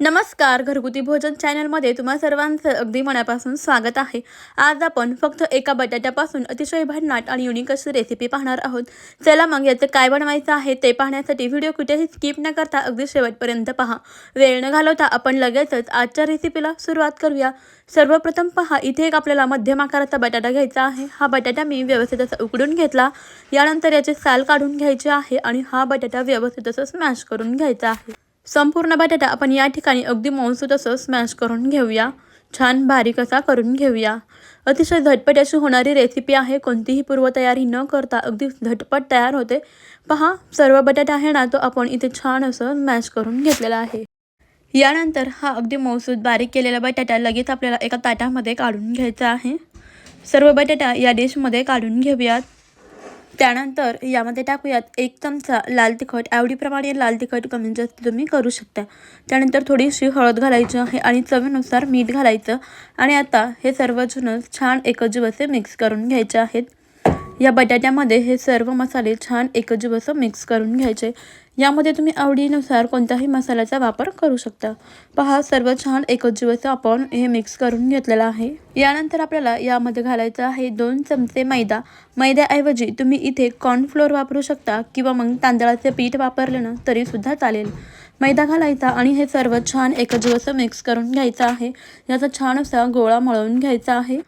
नमस्कार घरगुती भोजन चॅनलमध्ये तुम्हा सर्वांचं अगदी मनापासून स्वागत आहे. आज आपण फक्त एका बटाट्यापासून अतिशय भन्नाट आणि युनिक अशी रेसिपी पाहणार आहोत. चला मग याचं काय बनवायचं आहे ते पाहण्यासाठी व्हिडिओ कुठेही स्किप न करता अगदी शेवटपर्यंत पहा. वेळ न घालवता आपण लगेचच आजच्या रेसिपीला सुरुवात करूया. सर्वप्रथम पहा इथे एक आपल्याला मध्यम आकाराचा बटाटा घ्यायचा आहे. हा बटाटा मी व्यवस्थित असा उकडून घेतला. यानंतर याचे साल काढून घ्यायचे आहे आणि हा बटाटा व्यवस्थित असं स्मॅश करून घ्यायचा आहे. संपूर्ण बटाटा आपण या ठिकाणी अगदी मऊसूत असं स्मॅश करून घेऊया. छान बारीक असा करून घेऊया. अतिशय झटपट अशी होणारी रेसिपी आहे. कोणतीही पूर्वतयारी न करता अगदी झटपट तयार होते. पहा सर्व बटाटा आहे ना तो आपण इथे छान असं मॅश करून घेतलेला आहे. यानंतर हा अगदी मौसूद बारीक केलेला बटाटा लगेच आपल्याला एका ताटामध्ये काढून घ्यायचा आहे. सर्व बटाटा या डिशमध्ये काढून घेऊयात. त्यानंतर यामध्ये टाकूयात एक चमचा लाल तिखट. आवडीप्रमाणे लाल तिखट कमी जास्त तुम्ही करू शकता. त्यानंतर थोडीशी हळद घालायची आहे आणि चवीनुसार मीठ घालायचं. आणि आता हे सर्व जुनस छान एकजीव असे मिक्स करून घ्यायचे आहेत. या बटाट्यामध्ये हे सर्व मसाले छान एकजीव असं मिक्स करून घ्यायचे. यामध्ये तुम्ही आवडीनुसार कोणत्याही मसाल्याचा वापर करू शकता. पहा सर्व छान एकच असं आपण हे मिक्स करून घेतलेलं आहे. यानंतर आपल्याला यामध्ये घालायचं आहे दोन चमचे मैदा. मैद्याऐवजी तुम्ही इथे कॉर्नफ्लोअर वापरू शकता किंवा मग तांदळाचे पीठ वापरलं ना तरीसुद्धा चालेल. मैदा घालायचा आणि हे सर्व छान एकजीव असं मिक्स करून घ्यायचं आहे. याचा छान असा गोळा मळवून घ्यायचा आहे.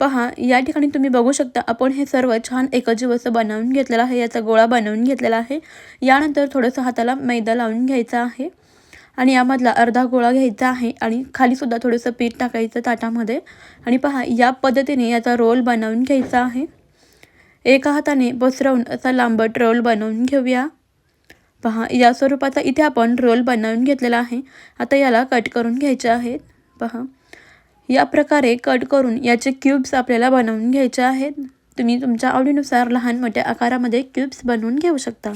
पहा या ठिकाणी तुम्ही बघू शकता आपण हे सर्व छान एकजीव असं बनवून घेतलेलं आहे याचा गोळा बनवून घेतलेला आहे. यानंतर थोडंसं हाताला मैदा लावून घ्यायचा आहे आणि यामधला अर्धा गोळा घ्यायचा आहे आणि खालीसुद्धा थोडंसं पीठ टाकायचं ताटामध्ये. आणि पहा या पद्धतीने याचा रोल बनवून घ्यायचा आहे. एका हाताने पसरवून असा लांबट रोल बनवून घेऊया. पहा या स्वरूपाचा इथे आपण रोल बनवून घेतलेला आहे. आता याला कट करून घ्यायचे आहेत. पहा. या प्रकारे कट करून याचे क्यूब्स आपल्याला बनवून घ्यायचे आहेत. तुम्ही तुमच्या आवडीनुसार लहान मोठ्या आकारामध्ये क्यूब्स बनवून घेऊ शकता.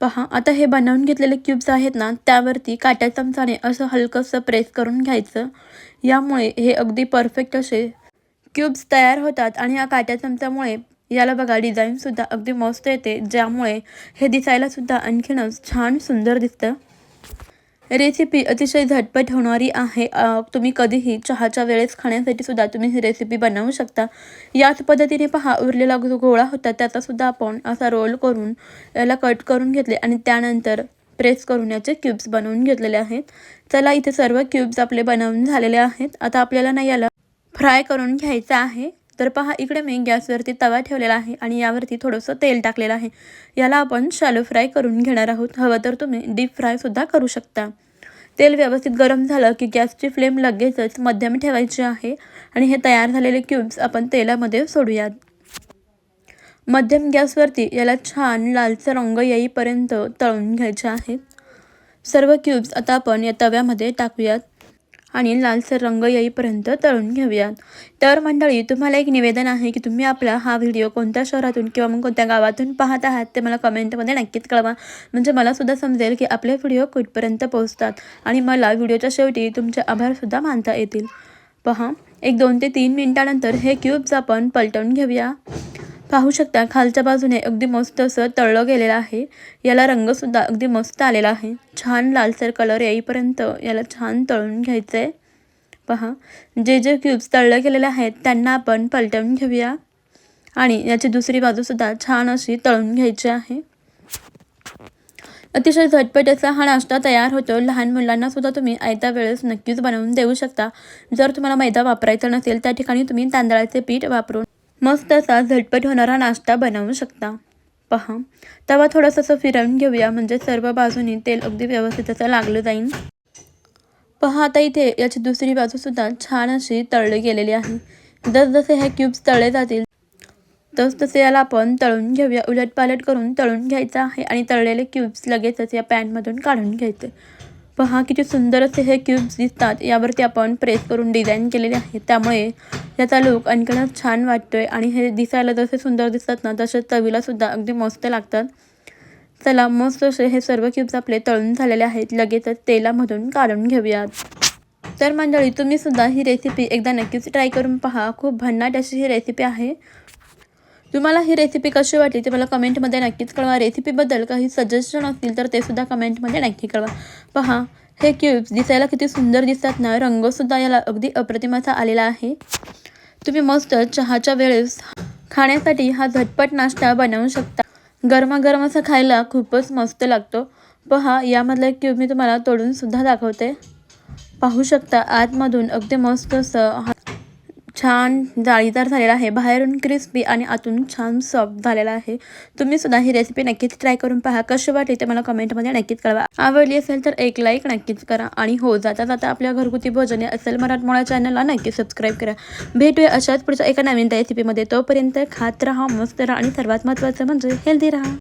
पहा आता हे बनवून घेतलेले क्यूब्स आहेत ना त्यावरती काट्या चमचाने असं हलकंसं प्रेस करून घ्यायचं. यामुळे हे अगदी परफेक्ट असे क्यूब्स तयार होतात आणि या काट्या चमच्यामुळे याला बघा डिझाईनसुद्धा अगदी मस्त येते. ज्यामुळे हे दिसायलासुद्धा आणखीनच छान सुंदर दिसतं. रेसिपी अतिशय झटपट होणारी आहे. तुम्ही कधीही चहाच्या वेळेस खाण्यासाठी सुद्धा तुम्ही ही रेसिपी बनवू शकता. याच पद्धतीने पहा उरलेला जो गोळा होता त्याचासुद्धा आपण असा रोल करून याला कट करून घेतले आणि त्यानंतर प्रेस करून याचे क्यूब्स बनवून घेतलेले आहेत. चला इथे सर्व क्यूब्स आपले बनवून झालेले आहेत. आता आपल्याला ना याला फ्राय करून घ्यायचं आहे. तर पहा इकडे मी गॅसवरती तवा ठेवलेला आहे आणि यावरती थोडंसं तेल टाकलेलं आहे. याला आपण शॅलो फ्राय करून घेणार आहोत. हवं तर तुम्ही डीप फ्रायसुद्धा करू शकता. तेल व्यवस्थित गरम झालं की गॅसची फ्लेम लगेचच मध्यम ठेवायची आहे आणि हे तयार झालेले क्यूब्स आपण तेलामध्ये सोडूयात. मध्यम गॅसवरती याला छान लालचा रंग येईपर्यंत तळून घ्यायचे आहेत सर्व क्यूब्स आता आपण या तव्यामध्ये टाकूयात. आणि लालसर रंग येईपर्यंत तळून घेऊयात. तर मंडळी तुम्हाला एक निवेदन आहे की तुम्ही आपला हा व्हिडिओ कोणत्या शहरातून किंवा मग कोणत्या गावातून पाहत आहात ते मला कमेंटमध्ये नक्कीच कळवा. म्हणजे मलासुद्धा समजेल की आपले व्हिडिओ कुठपर्यंत पोहोचतात आणि मला व्हिडिओच्या शेवटी तुमचे आभारसुद्धा मानता येतील. पहा एक दोन ते तीन मिनिटानंतर हे क्यूब्स आपण पलटवून घेऊया. पाहू शकता खालच्या बाजूने अगदी मस्त असं तळलं गेलेलं आहे. याला रंगसुद्धा अगदी मस्त आलेला आहे. छान लालसर कलर येईपर्यंत याला छान तळून घ्यायचं आहे पहा जे जे क्यूब्स तळले गेलेले आहेत त्यांना आपण पलटवून घेऊया. आणि याची दुसरी बाजूसुद्धा छान अशी तळून घ्यायची आहे. अतिशय झटपट असा हा नाश्ता तयार होतो. लहान मुलांना सुद्धा तुम्ही आयत्या वेळेस नक्कीच बनवून देऊ शकता. जर तुम्हाला मैदा वापरायचा नसेल त्या ठिकाणी तुम्ही तांदळाचे पीठ वापरून मस्त असा झटपट होणारा नाश्ता बनवू शकता. पहा तवा थोडंसं असं फिरवून घेऊया म्हणजे सर्व बाजूनी तेल अगदी व्यवस्थित असं लागलं जाईल पहा आता इथे याची दुसरी बाजूसुद्धा छान अशी तळली गेलेली आहे. जसजसे हे क्यूब्स तळले जातील तसतसे याला आपण तळून घेऊया. उलटपालट करून तळून घ्यायचं आहे आणि तळलेले क्यूब्स लगेचच या पॅनमधून काढून घ्यायचे. पहा किती सुंदर असे हे क्यूब्स दिसतात यावरती आपण प्रेस करून डिझाईन केलेले आहे त्यामुळे याचा लुक आणखीनच छान वाटतोय आणि हे दिसायला जसे सुंदर दिसतात ना तसे चवीलासुद्धा अगदी मस्त लागतात. चला मस्त असे हे सर्व क्यूब्स आपले तळून झालेले आहेत. लगेचच तेलामधून काढून घेऊयात. तर मंडळी तुम्ही सुद्धा ही रेसिपी एकदा नक्कीच ट्राय करून पहा. खूप भन्नाट अशी ही रेसिपी आहे. तुम्हाला ही रेसिपी कशी वाटली ते मला कमेंटमध्ये नक्कीच कळवा. रेसिपीबद्दल काही सजेशन असतील तर ते सुद्धा कमेंटमध्ये नक्की कळवा. पहा हे क्यूब्स दिसायला किती सुंदर दिसतात ना. रंगसुद्धा याला अगदी अप्रतिमाचा आलेला आहे. तुम्ही मस्त चहाच्या वेळेस खाण्यासाठी हा झटपट नाश्ता बनवू शकता. गरमागरम असं खायला खूपच मस्त लागतो. पहा यामधला एक क्यूब मी तुम्हाला तोडून सुद्धा दाखवते. पाहू शकता आतमधून अगदी मस्त असं हा- छान जाळीदार झालेला आहे. बाहेरून क्रिस्पी आणि आतून छान सॉफ्ट झालेला आहे. तुम्ही सुद्धा ही रेसिपी नक्कीच ट्राय करून पहा. कशी वाटली ते मला कमेंटमध्ये नक्कीच कळवा. आवडली असेल तर एक लाईक नक्कीच करा आणि हो जाता जाता आपल्या घरगुती भोजने असेल मराठमोळा चॅनलला नक्की सबस्क्राईब करा. भेटूया अशाच पुढच्या एका नवीन रेसिपीमध्ये तोपर्यंत खात राहा मस्त राहा आणि सर्वात महत्त्वाचं म्हणजे हेल्दी राहा.